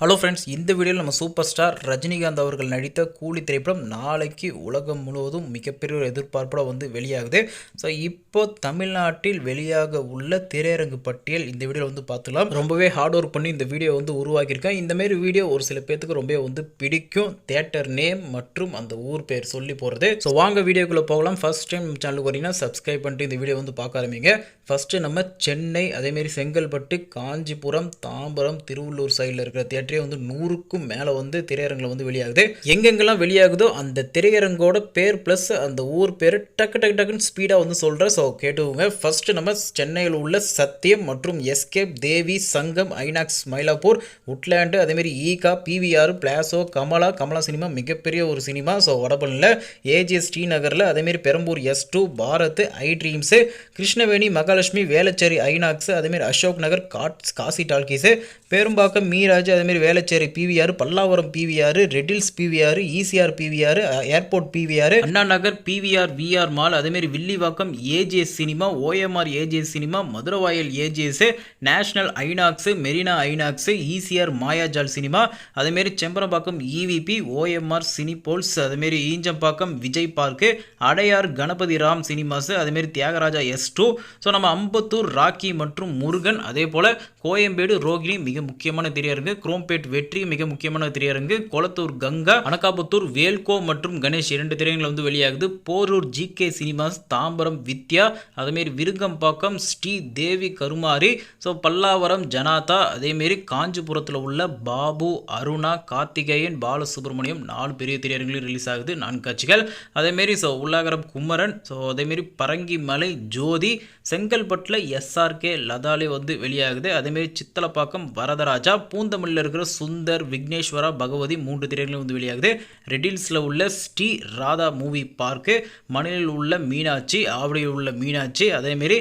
Hello friends இந்த வீடியோவில் நம்ம சூப்பர் ஸ்டார் ரஜினிகாந்த் அவர்கள் நடித்த கூலி திரைப்படம் நாளைக்கு உலகம் முழுவதும் மிகப்பெரிய ஒரு எதிர்பார்ப்போட வந்து வெளியாகுது. ஸோ இப்போ தமிழ்நாட்டில் வெளியாக உள்ள திரையரங்கு பட்டியல் இந்த வீடியோவில் வந்து பார்த்துக்கலாம் ரொம்பவே ஹார்ட் ஒர்க் பண்ணி இந்த வீடியோ வந்து உருவாக்கியிருக்கேன். இந்தமாரி வீடியோ ஒரு சில பேர்த்துக்கு ரொம்ப வந்து பிடிக்கும். தேட்டர் நேம் மற்றும் அந்த ஊர் பேர் சொல்லி போகிறது ஸோ வாங்க வீடியோக்குள்ளே போகலாம். ஃபர்ஸ்ட் டைம் சேனலுக்கு வரீங்கன்னா சப்ஸ்கிரைப் பண்ணிட்டு இந்த வீடியோ வந்து பார்க்க ஆரம்பிங்க. ஃபஸ்ட்டு நம்ம சென்னை அதேமாரி செங்கல்பட்டு காஞ்சிபுரம் தாம்பரம் திருவள்ளூர் சைடில் இருக்கிற தேட்டரே வந்து நூறுக்கும் மேலே வந்து திரையரங்கில் வந்து வெளியாகுது. எங்கெங்கெல்லாம் வெளியாகுதோ அந்த திரையரங்கோட பேர் ப்ளஸ் அந்த ஊர் பேர் டக்கு டக்கு டக்குன்னு ஸ்பீடாக வந்து சொல்கிறேன் ஸோ கேட்டுவோங்க ஃபஸ்ட்டு நம்ம சென்னையில் உள்ள சத்தியம் மற்றும் எஸ்கேப் தேவி சங்கம் ஐநாக்ஸ் மயிலாப்பூர் உட்லேண்டு அதேமாரி Ega PVR Plaza Kamala Kamala cinema மிகப்பெரிய ஒரு சினிமா. ஸோ வடபழனியில் ஏஜிஎஸ் ஸ்ரீநகரில் அதேமாரி Perambur S two Bharat I dreams Krishnaveni Mahalakshmi Velachery INOX அதேமாரி அசோக் நகர் காட் காசி டால்கிஸு பேரும்பாக்கம் மீராஜ் அதேமாரி Velachery PVR Pallavaram PVR Redhills PVR ECR PVR airport PVR Anna Nagar PVR VR mall அதேமாரி Villivakkam AGS cinema OMR AGS cinema Maduravoyal AGS national INOX Marina INOX ECR Mayajaal cinema அதேமாரி Sembarambakkam EVP OMR Cinepolis அதேமாரி Injambakkam Vijay park Adyar Ganapathi Ram cinemas அதேமாரி Thyagaraja S two so நம்ம அம்பத்தூர் ராக்கி மற்றும் முருகன் அதே போல் கோயம்பேடு ரோகிணி மிக முக்கியமான திரையரங்கு சோம்பேட் வெற்றி மிக முக்கியமான திரையரங்கு. கொளத்தூர் கங்கா அனகாபுத்தூர் வேல்கோ மற்றும் கணேஷ் இரண்டு திரையரங்குகள் வந்து வெளியாகுது. Porur G K cinemas Tambaram Vidya அதேமாரி விருங்கம்பாக்கம் ஸ்ரீ தேவி கருமாரி ஸோ பல்லாவரம் ஜனாதா அதேமாரி காஞ்சிபுரத்தில் உள்ள பாபு அருணா கார்த்திகேயன் பாலசுப்ரமணியம் நாலு பெரிய திரையரங்குகள் ரிலீஸ் ஆகுது. நான்கு காட்சிகள். அதேமாரி ஸோ உள்ளாகரம் குமரன் ஸோ அதேமாரி பரங்கிமலை ஜோதி செங்கல்பட்டில் எஸ்ஆர்கே லதாலே வந்து வெளியாகுது. அதேமாரி சித்தலப்பாக்கம் வரதராஜா பூந்தமல்லியில் இருக்கிற சுந்தர் விக்னேஸ்வரா பகவதி மூன்று திரைகளும் வந்து வெளியாகுது. ரெடில்ஸில் உள்ள ஸ்ரீ ராதா மூவி பார்க்கு மணலில் உள்ள மீனாட்சி ஆவடியில் உள்ள மீனாட்சி அதேமாரி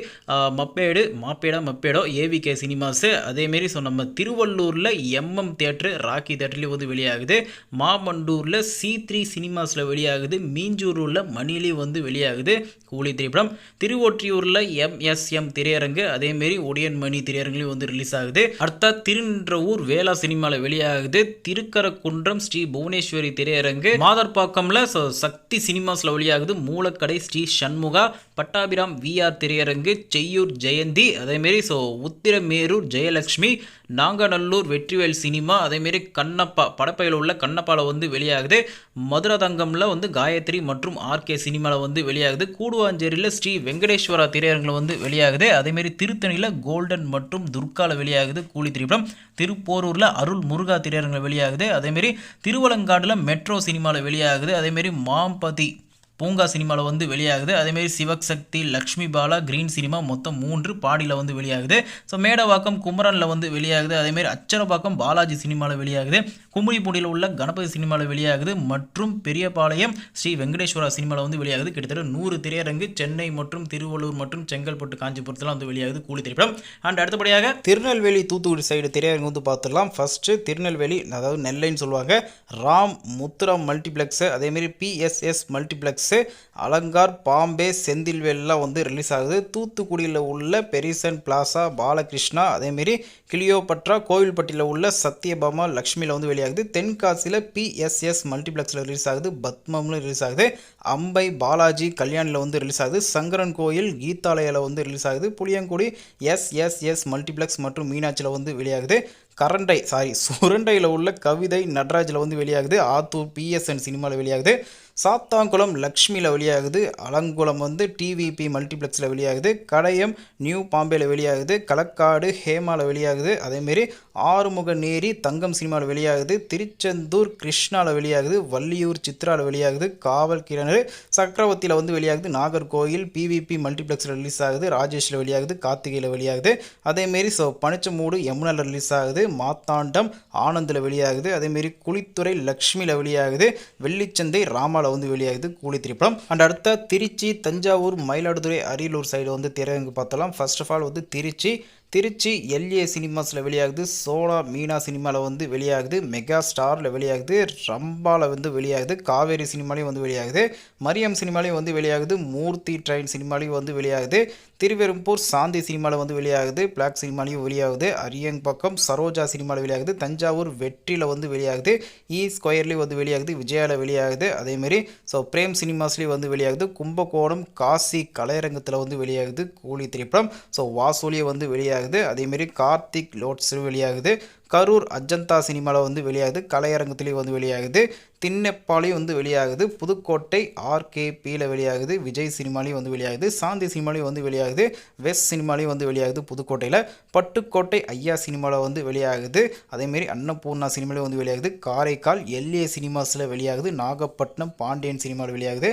மப்பேடு மாப்பேடா மப்பேடோ ஏவிகே சினிமாஸு அதேமாரி ஸோ நம்ம திருவள்ளூரில் எம்எம் தேட்ரு ராக்கி தேட்டர்லேயும் வந்து வெளியாகுது. மாமண்டூரில் சி த்ரீ சினிமாஸில் வெளியாகுது. மீஞ்சூரில் மணிலேயும் வந்து வெளியாகுது. கூலி திரைப்படம். திருவொற்றியூரில் எம்எஸ்எம் திரையரங்கு அதேமாரி ஒடியன் மணி திரையரங்குலையும் வந்து ரிலீஸ் ஆகுது. அடுத்த திருநின்றவூர் வேளா சினிமாவில் வெளியாகுது. திருக்கரக்குன்றம் ஸ்ரீ புவனேஸ்வரி திரையரங்கு. மாதர்பாக்கம்ல சக்தி சினிமாஸில் வெளியாகுது. மூலக்கடை ஸ்ரீ சண்முகா. பட்டாபிராம் விஆர் திரையரங்கு. செய்யூர் ஜெயந்தி. அதேமாரி ஸோ உத்திரமேரூர் ஜெயலக்ஷ்மி. நாங்கநல்லூர் வெற்றிவேல் சினிமா. அதேமாரி கண்ணப்பா படப்பையில் உள்ள கண்ணப்பாவில் வந்து வெளியாகுது. மதுரதங்கம்ல வந்து காயத்ரி மற்றும் ஆர்கே சினிமாவில் வந்து வெளியாகுது. கூடுவாஞ்சேரியில் ஸ்ரீ வெங்கடேஸ்வரா திரையரங்கில் வந்து வெளியாகுது. அதேமாரி திருத்தணியில் கோல்டன் மற்றும் துர்காவில் வெளியாகுது கூலி திரைப்படம். திருப்போரூரில் அருள் முருகா திரையரங்கில் வெளியாகுது. அதேமாரி திருவலங்காடில் மெட்ரோ சினிமாவில் வெளியாகுது. அதேமாரி மாம்பதி பூங்கா சினிமாவில் வந்து வெளியாகுது. அதேமாரி சிவக் சக்தி லக்ஷ்மி பாலா கிரீன் சினிமா மொத்தம் மூன்று பாடியில் வந்து வெளியாகுது. ஸோ மேடவாக்கம் குமரனில் வந்து வெளியாகுது. அதேமாரி அச்சரப்பாக்கம் பாலாஜி சினிமாவில் வெளியாகுது. கும்மிடிப்பூண்டியில் உள்ள கணபதி சினிமாவில் வெளியாகுது. மற்றும் பெரியபாளையம் ஸ்ரீ வெங்கடேஸ்வரா சினிமாவில் வந்து வெளியாகுது. கிட்டத்தட்ட நூறு திரையரங்கு சென்னை மற்றும் திருவள்ளூர் மற்றும் செங்கல்பட்டு காஞ்சிபுரத்தில் வந்து வெளியாகுது கூலி திரைப்படம். அண்ட் அடுத்தபடியாக திருநெல்வேலி தூத்துக்குடி சைடு திரையரங்கு வந்து பார்த்துடலாம் ஃபஸ்ட்டு திருநெல்வேலி அதாவது நெல்லைன்னு சொல்லுவாங்க. ராம் முத்துராம் மல்டிப்ளெக்ஸு அதேமாரி பிஎஸ்எஸ் மல்டிப்ளெக்ஸ். அலங்கார் பாம்பே செந்தில்வேல்லாம் வந்து ரிலீஸ் ஆகுது. தூத்துக்குடியில் உள்ள பெரிசன் பிளாசா பாலகிருஷ்ணா அதேமாரி கிளியோபட்ரா கோவில்பட்டியில் உள்ள சத்யபாமா லக்ஷ்மியில் வந்து வெளியாகுது. தென்காசியில் பிஎஸ்எஸ் மல்டிப்ளெக்ஸில் ரிலீஸ் ஆகுது. பத்மம்ல ரிலீஸ் ஆகுது. அம்பை பாலாஜி கல்யாணில் வந்து ரிலீஸ் ஆகுது. சங்கரன் கோயில் கீதாலயில் வந்து ரிலீஸ் ஆகுது. புளியங்குடி எஸ்எஸ்எஸ் மல்டிப்ளெக்ஸ் மற்றும் மீனாட்சியில் வந்து வெளியாகுது. கரண்டை சாரி சுரண்டையில் உள்ள கவிதை நட்ராஜில் வந்து வெளியாகுது. ஆத்தூர் பிஎஸ்என் சினிமாவில் வெளியாகுது. சாத்தாங்குளம் லக்ஷ்மியில் வெளியாகுது. அலங்குளம் வந்து டிவிபி மல்டிப்ளெக்ஸில் வெளியாகுது. கடையம் நியூ பாம்பேயில் வெளியாகுது. களக்காடு ஹேமாவில் வெளியாகுது. அதேமாரி ஆறுமுக நேரி தங்கம் சினிமாவில் வெளியாகுது. திருச்செந்தூர் கிருஷ்ணாவில் வெளியாகுது. வள்ளியூர் சித்ராவில் வெளியாகுது. காவல் கிணறு சக்கரவர்த்தியில் வந்து வெளியாகுது. நாகர்கோயில் பிவிபி மல்டிப்ளெக்ஸில் ரிலீஸ் ஆகுது ராஜேஷில் வெளியாகுது. கார்த்திகையில் வெளியாகுது. அதேமாரி ஸோ பனிச்சமூடு யமுனாவில் ரிலீஸ் ஆகுது மாத்தாண்டம் ஆனந்தில் வெளியாகுது. அதேமாரி குளித்துறை லக்ஷ்மியில் வெளியாகுது. வெள்ளிச்சந்தை ராமாவில் வந்து வெளியாகுது கூலி திரைப்படம் அண்ட் அடுத்த திருச்சி தஞ்சாவூர் மயிலாடுதுறை அரியலூர் சைடு வந்து திரையரங்கு பார்த்தலாம் ஃபர்ஸ்ட் ஆஃப் ஆல் வந்து திருச்சி திருச்சி எல்ஏ சினிமாஸில் வெளியாகுது சோனா மீனா சினிமாவில் வந்து வெளியாகுது மெகா ஸ்டாரில் வெளியாகுது ரம்பாவில் வந்து வெளியாகுது காவேரி சினிமாலையும் வந்து வெளியாகுது மரியம் சினிமாலையும் வந்து வெளியாகுது மூர்த்தி ட்ரெயின் சினிமாலையும் வந்து வெளியாகுது திருவெரும்பூர் சாந்தி சினிமாவில் வந்து வெளியாகுது பிளாக் சினிமாலையும் வெளியாகுது அரியங்பக்கம் சரோஜா சினிமாவில் வெளியாகுது தஞ்சாவூர் வெற்றியில் வந்து வெளியாகுது இ ஸ்கொயர்லேயும் வந்து வெளியாகுது விஜயாவில் வெளியாகுது அதேமாரி ஸோ பிரேம் சினிமாஸ்லேயும் வந்து வெளியாகுது கும்பகோணம் காசி கலையரங்கத்தில் வந்து வெளியாகுது கூலி திரைப்படம் ஸோ வாசூலியை வந்து வெளியாகுது அதேமாரி கார்த்திக் லோட்ஸ் வெளியாகுது. கரூர் அஜந்தா சினிமாவில் வந்து வெளியாகுது. கலையரங்கத்துலேயும் வந்து வெளியாகுது. திண்ணப்பாலையும் வந்து வெளியாகுது. புதுக்கோட்டை ஆர்கேபியில் வெளியாகுது. விஜய் சினிமாலையும் வந்து வெளியாகுது. சாந்தி சினிமாலையும் வந்து வெளியாகுது. வெஸ்ட் சினிமாலையும் வந்து வெளியாகுது புதுக்கோட்டையில். பட்டுக்கோட்டை ஐயா சினிமாவில் வந்து வெளியாகுது. அதேமாரி அன்னபூர்ணா சினிமாலையும் வந்து வெளியாகுது. காரைக்கால் எல்ஏ சினிமாஸில் வெளியாகுது. நாகப்பட்டினம் பாண்டியன் சினிமாவில் வெளியாகுது.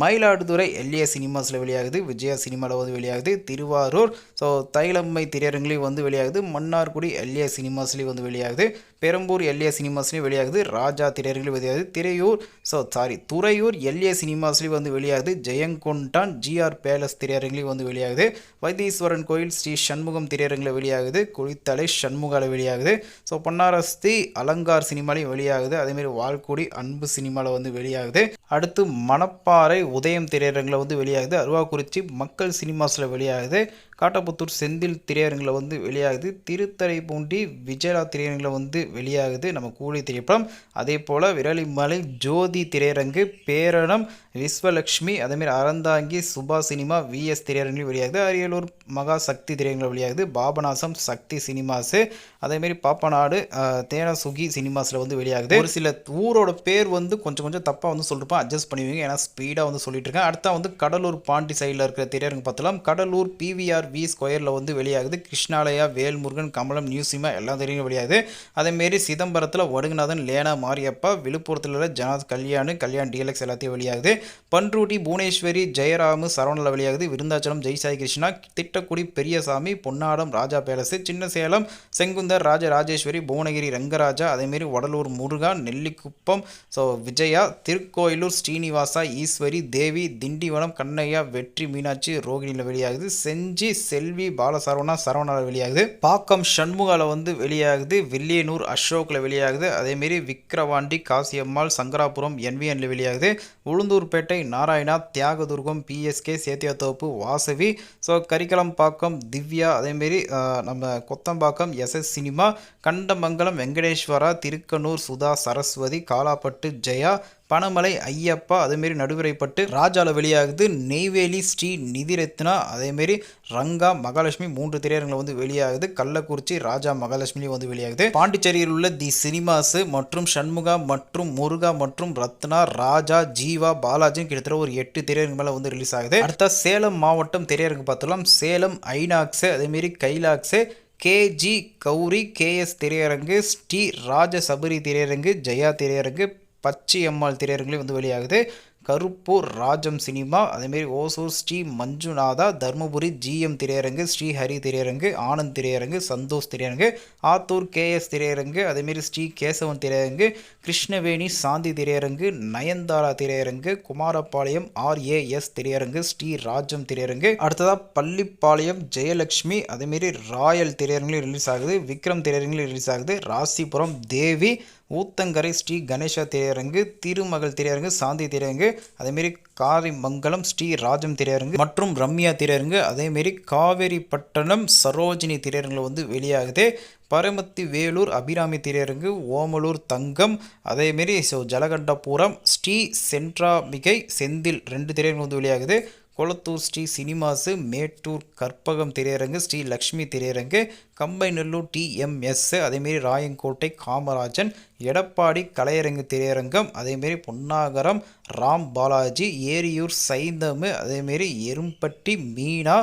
மயிலாடுதுறை எல்ஏ சினிமாஸில் வெளியாகுது. விஜயா சினிமாவில் வந்து வெளியாகுது. திருவாரூர் ஸோ தைலம்மை திரையரங்குலையும் வந்து வெளியாகுது. மன்னார்குடி எல்ஏ சினிமாஸ்லேயும் வந்து வெளியாகுது பெரம்பூர் எல்ஏ சினிமாஸ்லேயும் வெளியாகுது. ராஜா திரையரங்குலையும் வெளியாகுது. Thiraiyur so sorry Thuraiyur LA சினிமாஸ்லேயும் வந்து வெளியாகுது. ஜெயங்கொண்டான் ஜிஆர் பேலஸ் திரையரங்கிலையும் வந்து வெளியாகுது. வைத்தீஸ்வரன் கோயில் ஸ்ரீ சண்முகம் திரையரங்கில் வெளியாகுது. குளித்தலை சண்முகால வெளியாகுது. ஸோ பொன்னாரஸ்தி அலங்கார் சினிமாலையும் வெளியாகுது. அதேமாரி வால்குடி அன்பு சினிமாவில் வந்து வெளியாகுது. அடுத்து மணப்பாறை உதயம் திரையரங்கில் வந்து வெளியாகுது. அருவாக்குறிச்சி மக்கள் சினிமாஸில் வெளியாகுது. காட்டப்புத்தூர் செந்தில் திரையரங்கில் வந்து வெளியாகுது. திருத்தறைப்பூண்டி விஜயலா திரையரங்கில் வந்து வெளியாகுது. நம்ம கூலி திரைப்படம் அதே போல் விரலிமலை ஜோதி திரையரங்கு பேரணம் விஸ்வலக்ஷ்மி அதேமாரி அறந்தாங்கி சுபா சினிமா விஎஸ் திரையரங்கில் வெளியாகுது. அரியலூர் மகா சக்தி திரையரங்கில் வெளியாகுது. பாபநாசம் சக்தி சினிமாஸு அதேமாரி பாப்பநாடு அஹ், தேனசுகி சினிமாஸில் வந்து வெளியாகுது. ஒரு சில ஊரோட பேர் வந்து கொஞ்சம் கொஞ்சம் தப்பாக வந்து சொல்லிருப்பேன். அட்ஜஸ்ட் பண்ணுவீங்க ஏன்னா ஸ்பீடாக வந்து சொல்லிட்டு இருக்கேன் அடுத்தா வந்து கடலூர் பாண்டி சைடில் இருக்கிற திரையரங்கு பார்த்தலாம் கடலூர் பிவிஆர் வி ஸ்கொயரில் வந்து வெளியாகுது. கிருஷ்ணாலயா வேல்முருகன் கமலம் நியூசிமா எல்லா திரையும் வெளியாகுது. அதேமாரி சிதம்பரத்தில் வடுகநாதன் லேனா மாரியப்பா விழுப்புரத்தில் உள்ள ஜனாத் கல்யாணு கல்யாண் டிஎல்எக்ஸ் எல்லாத்தையும் வெளியாகுது. பன்ருட்டி புவனேஸ்வரி ஜெயராமு சரவணில் வெளியாகுது. விருந்தாச்சலம் ஜெய்சாய் கிருஷ்ணா திட்டக்குடி பெரியசாமி பொன்னாடம் ராஜா பேலஸ் சின்ன சேலம் செங்குந்தர் ராஜ ராஜேஸ்வரி புவனகிரி ரங்கராஜா அதேமாரி வடலூர் முருகா நெல்லிக்குப்பம் ஸோ விஜயா திருக்கோயிலூர் ஸ்ரீனிவாசா ஈஸ்வரி தேவி திண்டிவனம் கண்ணையா வெற்றி மீனாட்சி ரோகிணியில் வெளியாகுது. செஞ்சி செல்வி பாலசரவணா சரவணாவில் வெளியாகுது. பாக்கம் சண்முகாவில் வந்து வெளியாகுது. வில்லியனூர் அசோக்கில் வெளியாகுது. அதேமாரி விக்கிரவாண்டி காசியம்மாள் சங்கராபுரம் என்விஎன்ல வெளியாகுது. உளுந்தூர்பேட்டை நாராயணா தியாகதுர்கம் பிஎஸ்கே சேத்தியாத்தோப்பு வாசவி. ஸோ கரிக்கலம்பாக்கம் திவ்யா அதேமாரி நம்ம கொத்தம்பாக்கம் எஸ்எஸ் சினிமா கண்டமங்கலம் வெங்கடேஸ்வரா திருக்கனூர் சுதா சரஸ்வதி காலாப்பட்டு ஜெயா பனமலை ஐயப்பா அதேமாரி நடுவரைப்பட்டு ராஜாவில் வெளியாகுது நெய்வேலி ஸ்ரீ நிதிரத்னா அதேமாரி ரங்கா மகாலட்சுமி மூன்று திரையரங்கில் வந்து வெளியாகுது. கள்ளக்குறிச்சி ராஜா மகாலட்சுமிலையும் வந்து வெளியாகுது. பாண்டிச்சேரியில் உள்ள தி சினிமாஸ் மற்றும் சண்முகா மற்றும் முருகா மற்றும் ரத்னா ராஜா ஜீவா பாலாஜின்னு கிட்டத்தட்ட ஒரு எட்டு திரையரங்கு மேலே வந்து ரிலீஸ் ஆகுது. அடுத்த சேலம் மாவட்டம் திரையரங்கு பார்த்தலாம் சேலம் ஐநாக்ஸு அதேமாரி கைலாக்ஸு கேஜி கௌரி கேஎஸ் திரையரங்கு ஸ்ரீ ராஜ சபரி திரையரங்கு ஜெயா திரையரங்கு பச்சையம்மாள் திரையரங்குலையும் வந்து வெளியாகுது. கருப்பூர் ராஜம் சினிமா அதேமாரி ஓசூர் ஸ்ரீ மஞ்சுநாதா தர்மபுரி ஜிஎம் திரையரங்கு ஸ்ரீஹரி திரையரங்கு ஆனந்த் திரையரங்கு சந்தோஷ் திரையரங்கு ஆத்தூர் கேஎஸ் திரையரங்கு அதேமாரி ஸ்ரீ கேசவன் திரையரங்கு கிருஷ்ணவேணி சாந்தி திரையரங்கு நயன்தாரா திரையரங்கு குமாரபாளையம் ஆர்ஏஎஸ் திரையரங்கு ஸ்ரீ ராஜம் திரையரங்கு. அடுத்ததாக பள்ளிப்பாளையம் ஜெயலட்சுமி அதேமாரி ராயல் திரையரங்குலையும் ரிலீஸ் ஆகுது விக்ரம் திரையரங்குலையும் ரிலீஸ் ஆகுது ராசிபுரம் தேவி ஊத்தங்கரை ஸ்ரீ கணேஷா திரையரங்கு திருமகள் திரையரங்கு சாந்தி திரையரங்கு அதேமாரி காரிமங்கலம் ஸ்ரீ ராஜம் திரையரங்கு மற்றும் ரம்யா திரையரங்கு அதேமாரி காவேரிப்பட்டணம் சரோஜினி திரையரங்கில் வந்து வெளியாகுது. பரமத்தி வேலூர் அபிராமி திரையரங்கு ஓமலூர் தங்கம் அதேமாரி ஸோ ஜலகண்டபுரம் ஸ்ரீ சென்ட்ராமிகை செந்தில் ரெண்டு திரையரங்கு வந்து வெளியாகுது. கொளத்தூர் ஸ்ரீ சினிமாஸு மேட்டூர் கற்பகம் திரையரங்கு ஸ்ரீ லக்ஷ்மி திரையரங்கு கம்பைநல்லூர் டிஎம்எஸ் அதேமாரி ராயங்கோட்டை காமராஜன் எடப்பாடி கலையரங்கு திரையரங்கம் அதேமாரி பொன்னாகரம் ராம் பாலாஜி ஏரியூர் சைந்தமு அதேமாரி எரும்பட்டி மீனா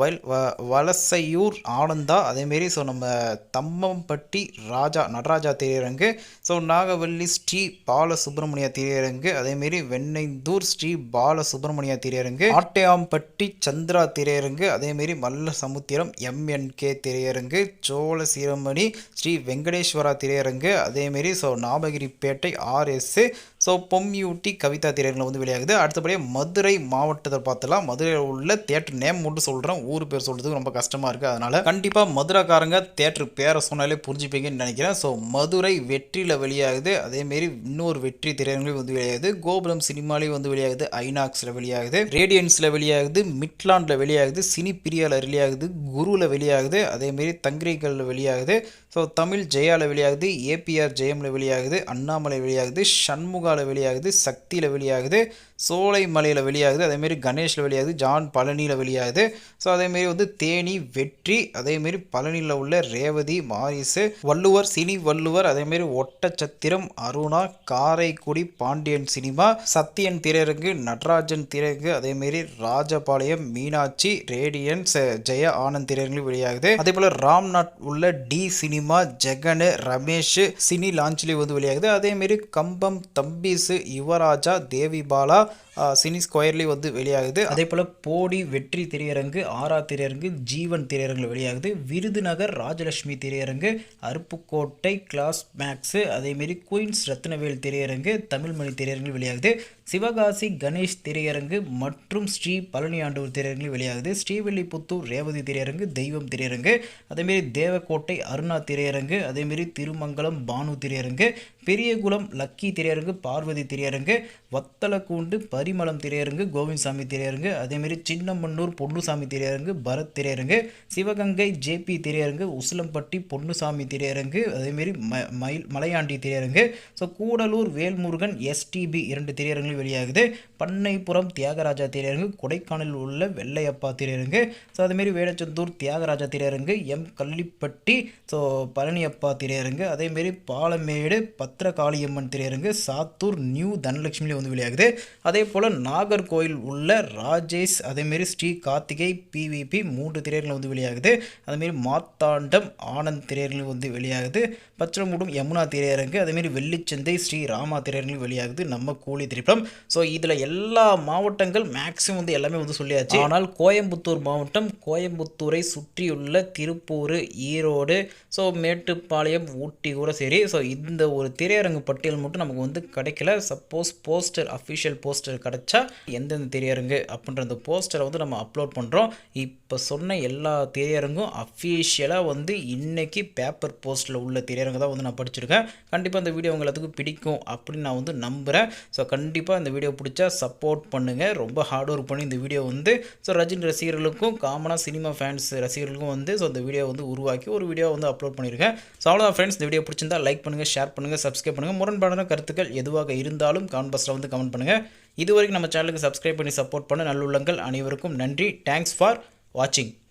வல் வ வலசையூர் ஆனந்தா அதேமாரி ஸோ நம்ம தம்மம்பட்டி ராஜா நடராஜா திரையரங்கு ஸோ நாகவல்லி ஸ்ரீ பாலசுப்ரமணிய திரையரங்கு அதேமாரி வெண்ணெய்ந்தூர் ஸ்ரீ பாலசுப்ரமணிய திரையரங்கு ஆட்டையாம்பட்டி சந்திரா திரையரங்கு அதேமாரி மல்ல சமுத்திரம் எம்என்கே திரையரங்கு சோழ சீரமணி ஸ்ரீ வெங்கடேஸ்வரா திரையரங்கு அதேமாரி ஸோ நாமகிரிப்பேட்டை ஆர்எஸ்ஸு ஸோ பொம்மியூட்டி கவிதா திரையரங்கில் வந்து வெளியாகுது. அடுத்தபடியாக மதுரை மாவட்டத்தை பார்த்தலாம் மதுரையில் உள்ள தேட்டர் நேம் மட்டும் சொல்கிறேன் ஊர் பேர் சொல்கிறதுக்கு ரொம்ப கஷ்டமாக இருக்குது அதனால் கண்டிப்பாக மதுரைக்காரங்க தேட்டர் பேரை சொன்னாலே புரிஞ்சுப்பீங்கன்னு நினைக்கிறேன். ஸோ மதுரை வெற்றியில் வெளியாகுது. அதேமாரி இன்னொரு வெற்றி திரையரங்கில் வந்து வெளியாகுது. கோபுரம் சினிமாலேயும் வந்து வெளியாகுது. ஐநாக்ஸில் வெளியாகுது. ரேடியன்ஸில் வெளியாகுது. மிட்லாண்டில் வெளியாகுது. சினி பிரியாவில் வெளியாகுது. குருவில் வெளியாகுது. அதேமாரி தங்கிரிகளில் வெளியாகுது. ஸோ தமிழ் ஜெயாவில் வெளியாகுது. ஏபிஆர் ஜெயமில் வெளியாகுது. அண்ணாமலை வெளியாகுது. சண்முகாவில் வெளியாகுது சக்தியில் வெளியாகுது சோலை மலையில் வெளியாகுது அதேமாரி கணேஷில் வெளியாகுது ஜான் பழனியில் வெளியாகுது. ஸோ அதேமாரி வந்து தேனி வெற்றி அதேமாரி பழனியில் உள்ள ரேவதி மாரிசு வள்ளுவர் சினி வள்ளுவர் அதேமாரி ஒட்டச்சத்திரம் அருணா காரைக்குடி பாண்டியன் சினிமா சத்தியன் திரையரங்கு நடராஜன் திரையரங்கு அதேமாரி ராஜபாளையம் மீனாட்சி ரேடியன்ஸ் ஜெய ஆனந்த் திரையரங்கில் வெளியாகுது. அதே போல் ராம்நாத் உள்ள T cinema Jagan Ramesh cine லான்ச்லேயும் வந்து வெளியாகுது. அதேமாரி கம்பம் தம்பி தம்பீஸு யுவராஜா தேவிபாலா சினி ஸ்கொயர்லி வந்து வெளியாகுது. அதே போல் போடி வெற்றி திரையரங்கு ஆரா திரையரங்கு ஜீவன் திரையரங்கில் வெளியாகுது. விருதுநகர் ராஜலட்சுமி திரையரங்கு அருப்புக்கோட்டை கிளாஸ் மேக்ஸு அதேமாரி குயின்ஸ் ரத்னவேல் திரையரங்கு தமிழ்மொழி திரையரங்கில் வெளியாகுது. சிவகாசி கணேஷ் திரையரங்கு மற்றும் ஸ்ரீ பழனியாண்டூர் திரையரங்கில் வெளியாகுது. ஸ்ரீவில்லிபுத்தூர் ரேவதி திரையரங்கு தெய்வம் திரையரங்கு. அதேமாரி தேவக்கோட்டை அருணா திரையரங்கு. அதேமாரி திருமங்கலம் பானு திரையரங்கு. பெரியகுளம் லக்கி திரையரங்கு பார்வதி திரையரங்கு. வத்தலக்கூண்டு பரிமளம் திரையரங்கு கோவிந்தசாமி திரையரங்கு. அதேமாரி சின்னமன்னூர் பொன்னுசாமி திரையரங்கு பரத் திரையரங்கு. சிவகங்கை ஜேபி திரையரங்கு. உசிலம்பட்டி பொன்னுசாமி திரையரங்கு. அதேமாரி ம மயில் மலையாண்டி திரையரங்கு. ஸோ கூடலூர் வேல்முருகன் எஸ்டிபி இரண்டு திரையரங்குகள் வெளியாகுது. பண்ணைப்புறம் தியாகராஜா திரையரங்கு கொடைக்கானலில் உள்ள வெள்ளையப்பா திரையரங்கு ஸோ அதேமாரி வேடச்சந்தூர் தியாகராஜா திரையரங்கு எம். கள்ளிப்பட்டி ஸோ பழனியப்பா திரையரங்கு அதேமாரி பாலமேடு பத்திரகாளியம்மன் திரையரங்கு சாத்தூர் நியூ தனலட்சுமியில் வந்து வெளியாகுது. அதே போல் நாகர்கோயில் உள்ள ராஜேஷ் அதேமாரி ஸ்ரீ கார்த்திகை பிவிபி மூன்று திரையரங்கில் வந்து வெளியாகுது. அதேமாரி மாத்தாண்டம் ஆனந்த் திரையரங்கில் வந்து வெளியாகுது. பச்சரமூடும் யமுனா திரையரங்கு அதேமாரி வெள்ளிச்சந்தை ஸ்ரீ ராமா திரையரங்கில் வெளியாகுது. நம்ம கூலி திரைப்படம். ஸோ இதில் எல்லா மாவட்டங்கள் மேக்ஸிமம் வந்து எல்லாமே வந்து சொல்லியாச்சு. ஆனால் கோயம்புத்தூர் மாவட்டம் கோயம்புத்தூரை சுற்றியுள்ள திருப்பூர் ஈரோடு ஸோ மேட்டுப்பாளையம் ஊட்டி கூட சரி. ஸோ இந்த ஒரு திரையரங்கு பட்டியல் மட்டும் நமக்கு வந்து கிடைக்கல. சப்போஸ் போஸ்டர் அஃபிஷியல் போஸ்டர் கிடைச்சா எந்தெந்த திரையரங்கு அப்படின்ற அந்த போஸ்டரை வந்து நம்ம அப்லோட் பண்ணுறோம் இப்போ இப்போ சொன்ன எல்லா திரையரங்கும் அஃபீஷியலாக வந்து இன்றைக்கி பேப்பர் போஸ்ட்டில் உள்ள திரையரங்கு தான் வந்து நான் படிச்சிருக்கேன். கண்டிப்பாக இந்த வீடியோ உங்களுக்கு பிடிக்கும் அப்படின்னு நான் வந்து நம்புகிறேன் ஸோ கண்டிப்பாக இந்த வீடியோ பிடிச்சா சப்போர்ட் பண்ணுங்கள் ரொம்ப ஹார்ட் ஒர்க் பண்ணி இந்த வீடியோ வந்து ஸோ ரஜினி ரசிகர்களுக்கும் காமனாக சினிமா ஃபேன்ஸ் ரசிகர்களுக்கும் வந்து ஸோ இந்த வீடியோ வந்து உருவாக்கி ஒரு வீடியோ வந்து அப்லோட் பண்ணியிருக்கேன் ஸோ அவ்வளோதான் ஃப்ரெண்ட்ஸ் இந்த வீடியோ பிடிச்சிருந்தா லைக் பண்ணுங்கள் ஷேர் பண்ணுங்கள் சப்ஸ்கிரைப் பண்ணுங்கள் முரண்பாடான கருத்துக்கள் எதுவாக இருந்தாலும் கமெண்ட் பாக்ஸில் வந்து கமெண்ட் பண்ணுங்கள் இது வரைக்கும் நம்ம சேனலுக்கு சப்ஸ்கிரைப் பண்ணி சப்போர்ட் பண்ண நல்லுள்ளங்கள் அனைவருக்கும் நன்றி. Thanks for watching.